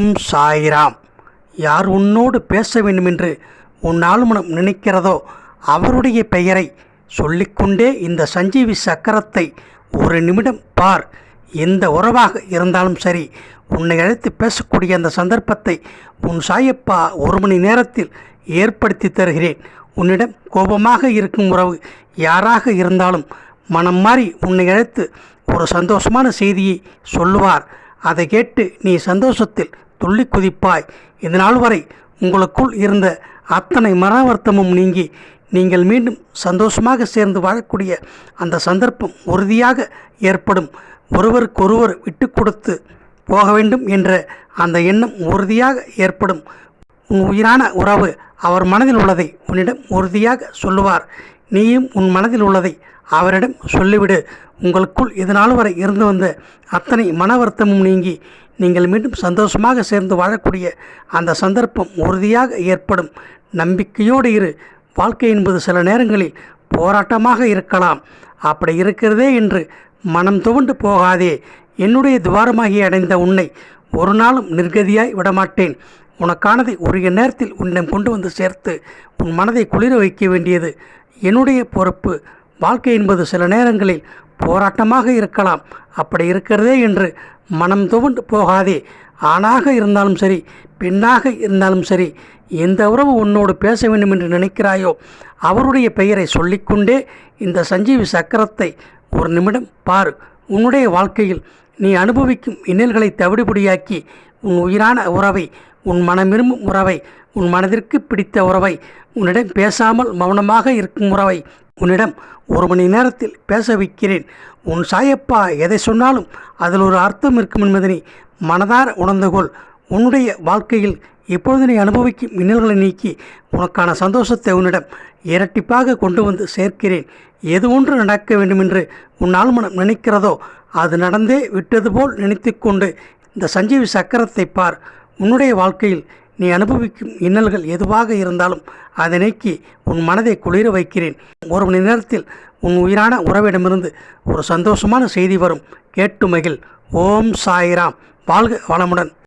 ஓம் சாய்ராம். யார் உன்னோடு பேச வேண்டுமென்று உன் மனம் நினைக்கிறதோ அவருடைய பெயரை சொல்லிக்கொண்டே இந்த சஞ்சீவி சக்கரத்தை ஒரு நிமிடம் பார். எந்த உறவாக இருந்தாலும் சரி உன்னை அழைத்து பேசக்கூடிய அந்த சந்தர்ப்பத்தை உன் சாயப்பா ஒரு மணி நேரத்தில் ஏற்படுத்தி தருகிறேன். உன்னிடம் கோபமாக இருக்கும் உறவு யாராக இருந்தாலும் மனம் மாறி உன்னை அழைத்து ஒரு சந்தோஷமான செய்தியை சொல்லுவார். அதை கேட்டு நீ சந்தோஷத்தில் துள்ளி குதிப்பாய் இதனால் வரை உங்களுக்குள் இருந்த அத்தனை மன வருத்தமும் நீங்கி நீங்கள் மீண்டும் சந்தோஷமாக சேர்ந்து வாழக்கூடிய அந்த சந்தர்ப்பம் உறுதியாக ஏற்படும். ஒருவருக்கொருவர் விட்டு கொடுத்து போக வேண்டும் என்ற அந்த எண்ணம் உறுதியாக ஏற்படும். உன் உயிரான உறவு அவர் மனதில் உள்ளதை உன்னிடம் உறுதியாக சொல்லுவார். நீயும் உன் மனதில் உள்ளதை அவரிடம் சொல்லிவிடு. உங்களுக்குள் இதனால் வரை இருந்து வந்த அத்தனை மன வருத்தமும் நீங்கி நீங்கள் மீண்டும் சந்தோஷமாக சேர்ந்து வாழக்கூடிய அந்த சந்தர்ப்பம் உறுதியாக ஏற்படும். நம்பிக்கையோடு இரு. வாழ்க்கை என்பது சில நேரங்களில் போராட்டமாக இருக்கலாம். அப்படி இருக்கிறதே என்று மனம் துவண்டு போகாதே. என்னுடைய துவாரமாகி அடைந்த உன்னை ஒரு நாளும் நிர்கதியாய் விடமாட்டேன். உனக்கானதை உரிய நேரத்தில் உன்னிடம் கொண்டு வந்து சேர்த்து உன் மனதை குளிர வைக்க வேண்டியது என்னுடைய பொறுப்பு வாழ்க்கை என்பது சில நேரங்களில் போராட்டமாக இருக்கலாம். அப்படி இருக்கிறதே என்று மனம் துவண்டு போகாதே. ஆணாக இருந்தாலும் சரி பெண்ணாக இருந்தாலும் சரி எந்த உறவு உன்னோடு பேச வேண்டும் என்று நினைக்கிறாயோ அவருடைய பெயரை சொல்லிக்கொண்டே இந்த சஞ்சீவி சக்கரத்தை ஒரு நிமிடம் பார். உன்னுடைய வாழ்க்கையில் நீ அனுபவிக்கும் இன்னல்களை தவிடுபடியாக்கி உன் உயிரான உறவை உன் மனம் விரும்பும் உறவை உன் மனதிற்கு பிடித்த உறவை உன்னிடம் பேசாமல் மௌனமாக இருக்கும் உறவை உன்னிடம் ஒரு மணி நேரத்தில் பேச வைக்கிறேன். உன் சாயப்பா எதை சொன்னாலும் அதில் ஒரு அர்த்தம் இருக்கும் என்பதனை மனதார உணர்ந்துகொள் உன்னுடைய வாழ்க்கையில் எப்பொழுது நீ அனுபவிக்கும் இன்னல்களை நீக்கி உனக்கான சந்தோஷத்தை உன்னிடம் இரட்டிப்பாக கொண்டு வந்து சேர்க்கிறேன்? எது ஒன்று நடக்க வேண்டுமென்று உன் ஆழ்மனம் நினைக்கிறதோ அது நடந்தே விட்டது போல் நினைத்து கொண்டு இந்த சஞ்சீவி சக்கரத்தை பார். உன்னுடைய வாழ்க்கையில் நீ அனுபவிக்கும் இன்னல்கள் எதுவாக இருந்தாலும் அதை நீக்கி உன் மனதை குளிர வைக்கிறேன். ஒரு மணி நேரத்தில் உன் உயிரான உறவிடமிருந்து ஒரு சந்தோஷமான செய்தி வரும். கேட்டு மகிழ். ஓம் சாய்ராம். வாழ்க வளமுடன்.